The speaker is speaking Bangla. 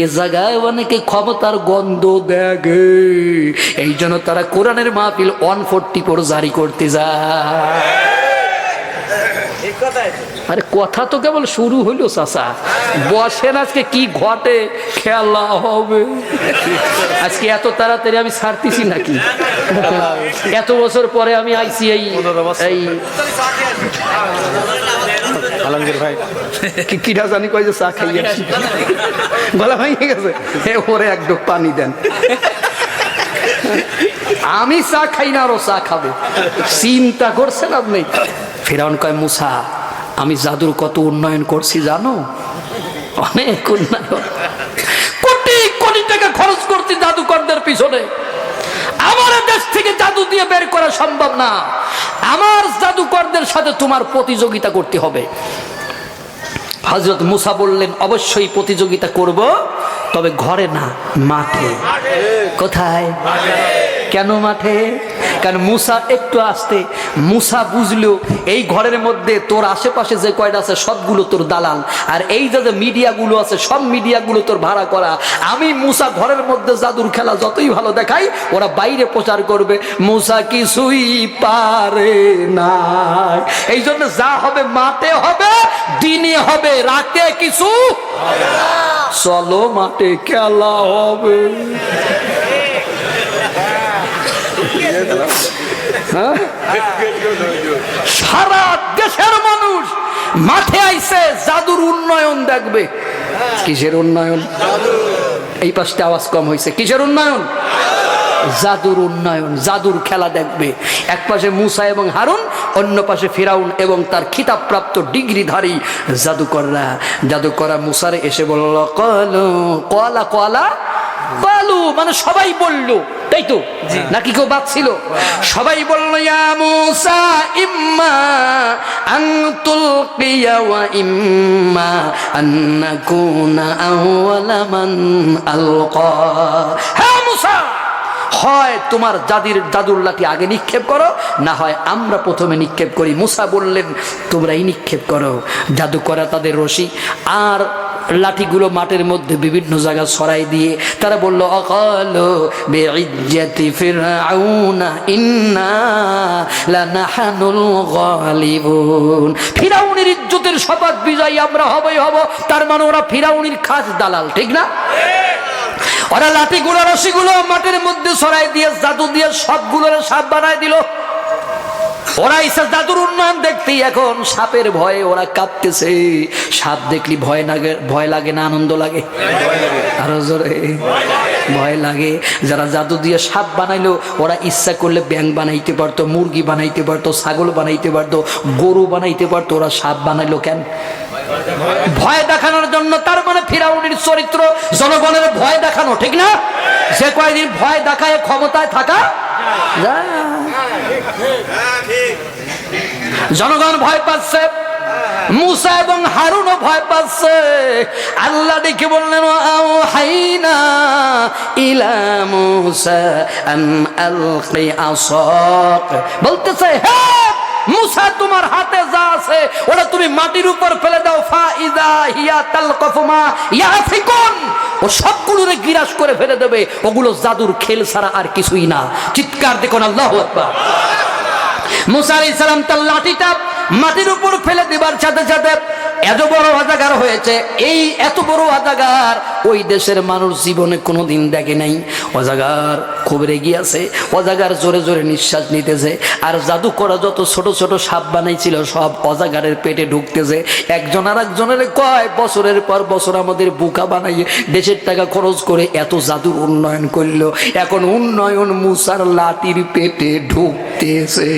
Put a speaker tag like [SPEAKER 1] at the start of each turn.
[SPEAKER 1] এ জায়গায় অনেকে ক্ষমতার গন্ধ দেখে। এই জন্য তারা কোরআনের মাহফিল ওয়ান ফোরটি ফোর জারি করতে যায়। আরে কথা তো কেবল শুরু হইল চাচা। বসেন আজকে কি ঘটে খেলা হবে। আজকে এত তাড়াতাড়ি আমি ছাড়তেছি নাকি? এত বছর পরে আমি আইসি এই
[SPEAKER 2] আলমগীর ভাই।
[SPEAKER 1] কি কিরা জানি কয় যে চা খাই আসি। গলা ভেঙে গেছে। হে ওরে এক ডোক পানি দেন। আমি চা খাই না আরও চা খাবে। চিন্তা করছেন আপনি ফেরাউন কয় মুসা আমি জাদুর কত উন্নয়ন করছি জানো? অনেক উন্নয়ন। কোটি কোটি টাকা খরচ করছি জাদুকরদের পিছনে। আমার দেশ থেকে জাদু দিয়ে বের করা সম্ভব না। আমার জাদুকরদের সাথে তোমার প্রতিযোগিতা করতে হবে। হজরত মুসা বললেন অবশ্যই প্রতিযোগিতা করব তবে ঘরে না মাঠে। কোথায়? কেন মাঠে? কারণ মুসা একটু আসতে, মুসা বুঝলো, এই ঘরের মধ্যে তোর আশেপাশে যে কয়টা আছে, সবগুলো তোর দালাল। আর এই যে যে মিডিয়াগুলো আছে, সব মিডিয়াগুলো তোর ভাড়া করা। আমি মুসা ঘরের মধ্যে জাদুর খেলা যতই ভালো দেখাই, ওরা বাইরে প্রচার করবে, মুসা কিছুই পারে না এই জন্য যা হবে মাঠে হবে, দিনে হবে, রাতে কিছু চলো মাঠে খেলা হবে? সারা দেশের মানুষ মাঠে আইছে, জাদুর উন্নয়ন দেখবে। কিসের উন্নয়ন? এই পাশটা আওয়াজ কম হয়েছে কিসের উন্নয়ন? জাদুর উন্নয়ন, জাদুর খেলা দেখবে। এক পাশে মুসা এবং হারুন, অন্য পাশে ফিরাউন এবং তার খিতাবপ্রাপ্ত ডিগ্রিধারী জাদুকররা। জাদুকরা মুসারে এসে বলল, কলো, কলা কলা, কলু। মানে সবাই বলল তাই তো নাকি কেউ বাদ ছিল? সবাই বলল ইয়া মুসা ইম্মা আন তুলকিয়া ওয়া ইম্মা আন নাকুনা আউওয়ালা মান আলকা। হ্যাঁ মুসা হয় তোমার জাদির দাদুর লাঠি আগে নিক্ষেপ করো না হয় আমরা প্রথমে নিক্ষেপ করি। মুসা বললেন তোমরাই নিক্ষেপ করো জাদু করা তাদের রশি। আর লাঠিগুলো মাঠের মধ্যে বিভিন্ন জায়গা ছড়াই দিয়ে তারা বলল, অকাল বেইজ্জাতি ফিরআউনা, ইন্না লানাহানুল গালিবুন। ফিরাউনের ইজ্জতের শপথ বিজয়ী আমরা হবই, হব। তার মানে ওরা ফিরাউনির খাস দালাল, ঠিক না? ওরা লাঠিগুলো, রশিগুলো মাটির মধ্যে সরাই দিয়ে, জাদু দিয়ে সবগুলোর সাপ বানায় দিল। ওরা ইসা জাদুর উন্নয়ন দেখতেই এখন সাপের ভয়ে ওরা কাঁপতেছে সাপ দেখলি ভয় লাগে ভয় লাগে না আনন্দ লাগে? আরও জোরে। ভয় লাগে। যারা জাদু দিয়ে সাপ বানাইলো, ওরা ইচ্ছা করলে ব্যাং বানাইতে পারতো, মুরগি বানাইতে পারতো, ছাগল বানাইতে পারতো, গরু বানাইতে পারতো, ওরা সাপ বানাইলো কেন? ভয় দেখানোর জন্য তার মানে ফিরাউনির চরিত্র জনগণের ভয় দেখানো, ঠিক না? যে কয়দিন ভয় দেখায়, ক্ষমতায় থাকা। জনগণ ভয় পাচ্ছে, মুসা এবং হারুনও ভয় পাচ্ছে। আল্লাহ দেখে বললেন আও হাইনা ইলা মুসা আন আলকি আসাক। বলতেছে হ্যাঁ মুসা, তোমার হাতে যা আছে, ওটা তুমি মাটির উপর ফেলে দাও। ফা ইদা হিয়া তালকাফুমা ইয়াফিকুন। ও সবগুলোরে গিরাস করে ফেলে দেবে। ওগুলো জাদুর খেল ছাড়া আর কিছুই না। চিৎকার দেখুন, আল্লাহ মুসা আলাইহিস সালাম তার লাঠিটা মাটির উপর ফেলে দেবার সাথে সাথে এত বড় অজাগার হয়েছে, এই এত বড় অজাগার ওই দেশের মানুষ জীবনে কোনো দিন দেখে নাই। অজাগার খুব রেগে আছে, অজাগার জোরে জোরে নিঃশ্বাস নিতেছে, আর জাদু করা যত ছোট ছোট সাপ বানাইছিল, সব অজাগারের পেটে ঢুকতেছে। একজন আর একজনের কয়, বছরের পর বছর আমাদের বুকা বানাইয়ে দেশের টাকা খরচ করে এত জাদুর উন্নয়ন করল। এখন উন্নয়ন মুসার লাতির পেটে ঢুকতেছে।